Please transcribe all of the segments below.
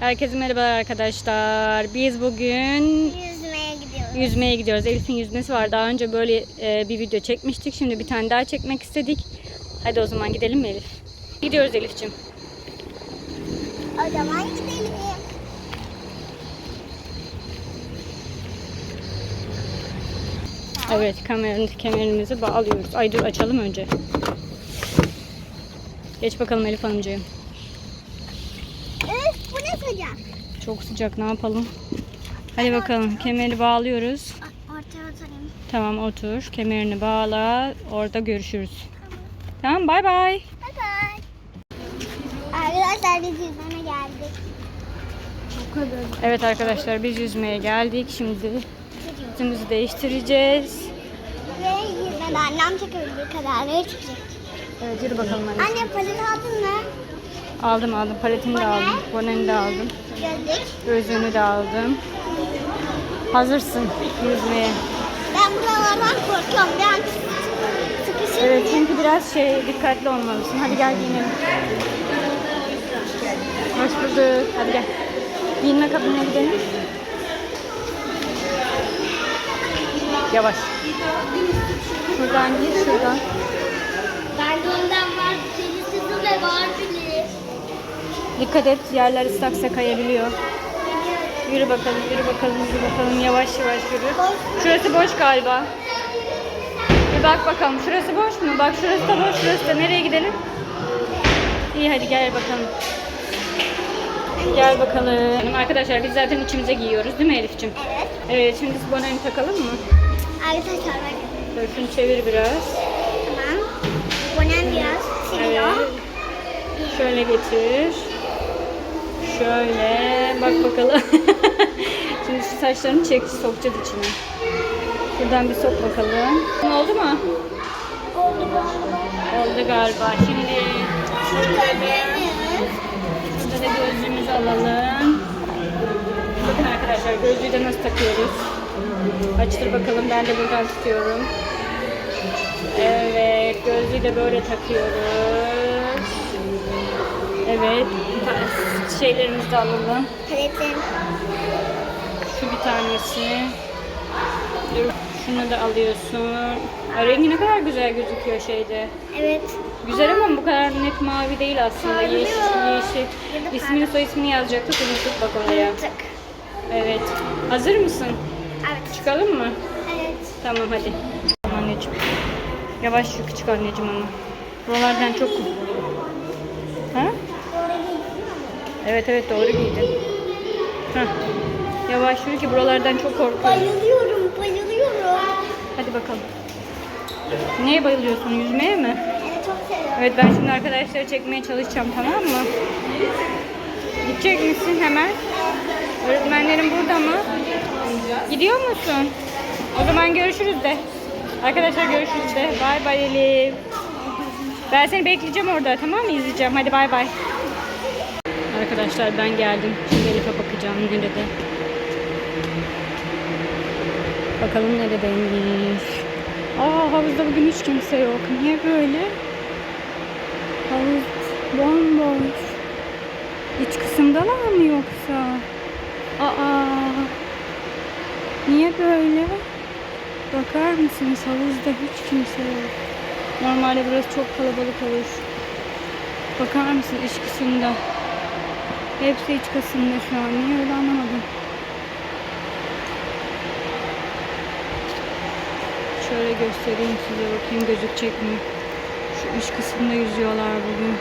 Herkese merhaba arkadaşlar. Biz bugün Yüzmeye gidiyoruz. yüzmeye gidiyoruz. Elif'in yüzmesi var. Daha önce böyle e, bir video çekmiştik. Şimdi bir tane daha çekmek istedik. Hadi o zaman gidelim mi Elif? Gidiyoruz Elif'ciğim. O zaman gidelim. Evet kameranın kemerimizi bağlıyoruz. Ay dur açalım önce. Geç bakalım Elif Hanımcığım. Üf bu ne sıcak. Çok sıcak ne yapalım? Hadi bakalım kemeri bağlıyoruz. Ortaya oturayım. Tamam otur. Kemerini bağla. Orada görüşürüz. Tamam bay bay. Bye bye. Arkadaşlar biz yüzmeye geldik. Evet arkadaşlar biz yüzmeye geldik. Şimdi üstümüzü değiştireceğiz. Ve yüzmede annem çekebildiği kadarları çıkacak. Evet yürü bakalım anne. Anne palet aldın mı? Aldım aldım. Paletini de aldım. Boneni de aldım. Gözlüğünü de aldım. Hazırsın yüzmeye. Ben buralardan korkuyorum. Ben sıkışır Evet çünkü biraz şey dikkatli olmalısın. Hadi gel giyinelim. Hoş bulduk. Hadi gel. Giyinme kabinine gidelim. Yavaş. Şuradan gir şuradan. Bende ondan var. Deniz kızı ve var bile. Dikkat et yerler ıslaksa kayabiliyor. Yürü bakalım, yürü bakalım, yürü bakalım. Yavaş yavaş yürü. Şurası boş galiba. Bir bak bakalım. Şurası boş mu? Bak şurası da boş, şurası da. Nereye gidelim? İyi hadi gel bakalım. Gel bakalım. Arkadaşlar biz zaten içimize giyiyoruz değil mi Elif'ciğim? Evet. Evet şimdi boneni takalım mı? Arkadaşlar bakın. Dur şunu çevir biraz. Tamam. Bonem biraz siliyor. Evet. Şöyle getir. Şöyle bak bakalım. Şimdi şu saçlarını çek sokacağız içine. Buradan bir sok bakalım. Ne oldu mu? Oldu bu. Oldu galiba. Şimdi burada da gözlüğümüzü alalım. Bakın arkadaşlar gözlüğü de nasıl takıyoruz. Açtır bakalım ben de buradan tutuyorum. Evet gözlüğü de böyle takıyoruz. Evet ta- şeylerimizi de alalım. Paletin. Şu bir tanesi. Dur, Şunu da alıyorsun. Ay, rengi ne kadar güzel gözüküyor şeyde. Evet. Güzel ama bu kadar net mavi değil aslında. Parlıyor. Yeşil, yeşil. Da İsmini soy ismini yazacaktık. Unuttuk bak oraya. Tık. Evet. Hazır mısın? Evet. Çıkalım mı? Evet. Tamam hadi. Anneciğim. Yavaş yürü çık anneciğim ama. Buralardan çok... Ha? Evet evet doğru giydin. Hah. Yavaş yürü ki buralardan çok korkuyorum. Bayılıyorum, bayılıyorum. Hadi bakalım. Neye bayılıyorsun? Yüzmeye mi? Evet, çok seviyorum. Evet ben şimdi arkadaşları çekmeye çalışacağım tamam mı? Gidecek misin hemen? Öğretmenlerin burada mı? Gidiyor musun? O zaman görüşürüz de. Arkadaşlar görüşürüz de. Bay bay Elif. Ben seni bekleyeceğim orada tamam mı? İzleyeceğim. Hadi bay bay. Arkadaşlar ben geldim. Şimdi Elif'e bakacağım nerede. Bakalım neredeymiş. Aa havuzda bugün hiç kimse yok. Niye böyle? Havuz bomboş. İç kısımdalar mı yoksa? Aa. Niye böyle? Bakar mısınız havuzda hiç kimse yok. Normalde burası çok kalabalık olur. Bakar mısın iç kısımda? Hepsi iç kısımda şu an. Niye öyle anlamadım. Şöyle göstereyim size bakayım gözükecek mi? Şu üst kısımda yüzüyorlar bugün.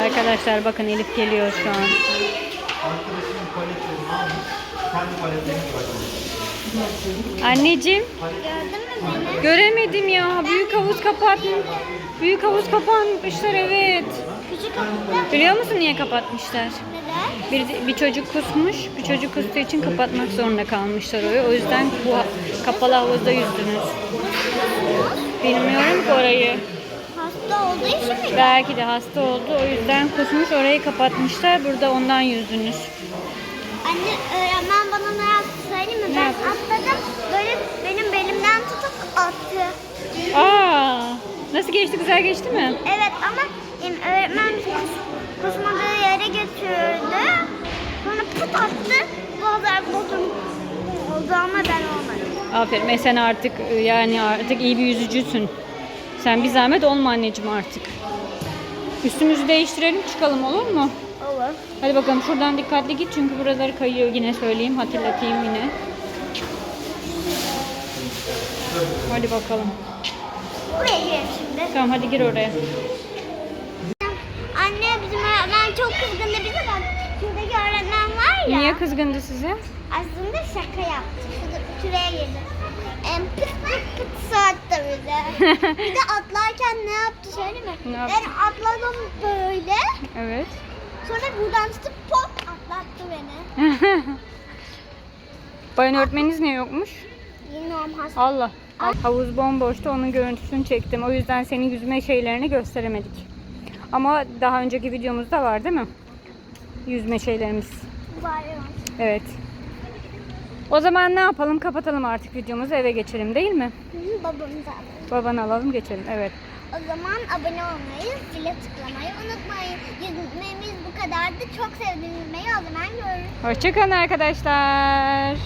Arkadaşlar bakın Elif geliyor şu an. Anneciğim göremedim ya. Büyük havuz kapatmış. Büyük havuz kapatmışlar evet. Biliyor musun niye kapatmışlar? Neden? Bir, bir çocuk kusmuş. Bir çocuk kustuğu için kapatmak zorunda kalmışlar orayı. O yüzden bu kapalı havuzda yüzdünüz. Bilmiyorum ki orayı. Hasta olduğu için mi? Belki de hasta oldu. O yüzden kusmuş. Orayı kapatmışlar. Burada ondan yüzdünüz. Anne öğretmen bana ne yaptı söyleyeyim mi? Ne Ben yaptı? atladım. Böyle benim belimden tutup attı. Aa, nasıl geçti? Güzel geçti mi? Evet ama öğretmen kus, kusmadığı attı. Bu kadar botum oldu ama ben olmadım. Aferin. E sen artık e, yani artık iyi bir yüzücüsün. Sen bir zahmet olma anneciğim artık. Üstümüzü değiştirelim çıkalım olur mu? Olur. Hadi bakalım şuradan dikkatli git çünkü buraları kayıyor yine söyleyeyim hatırlatayım yine. Hadi bakalım. Buraya girelim şimdi. Tamam hadi gir oraya. Anne bizim öğretmen çok kızgındı bize bak. Şuradaki öğretmen var ya. Niye kızgındı size? Aslında şaka yaptı. Şurada, şuraya girdi. Em, pıt pıt pıt saatte bize. bir de atlarken ne yaptı söyleyeyim mi? Ne yaptı? Ben atladım böyle. Evet. Sonra buradan tutup pop atlattı beni. Bayan öğretmeniniz niye yokmuş? Bilmiyorum hasta. Allah. Havuz bomboştu onun görüntüsünü çektim. O yüzden senin yüzme şeylerini gösteremedik. Ama daha önceki videomuzda var değil mi? Yüzme şeylerimiz. Var. Evet. O zaman ne yapalım? Kapatalım artık videomuzu eve geçelim değil mi? Hı, Babamızı alalım. Babanı alalım geçelim. Evet. O zaman abone olmayı, zile tıklamayı unutmayın. Yüzmemiz bu kadardı. Çok sevdiğiniz o zaman görürüz. Hoşçakalın arkadaşlar.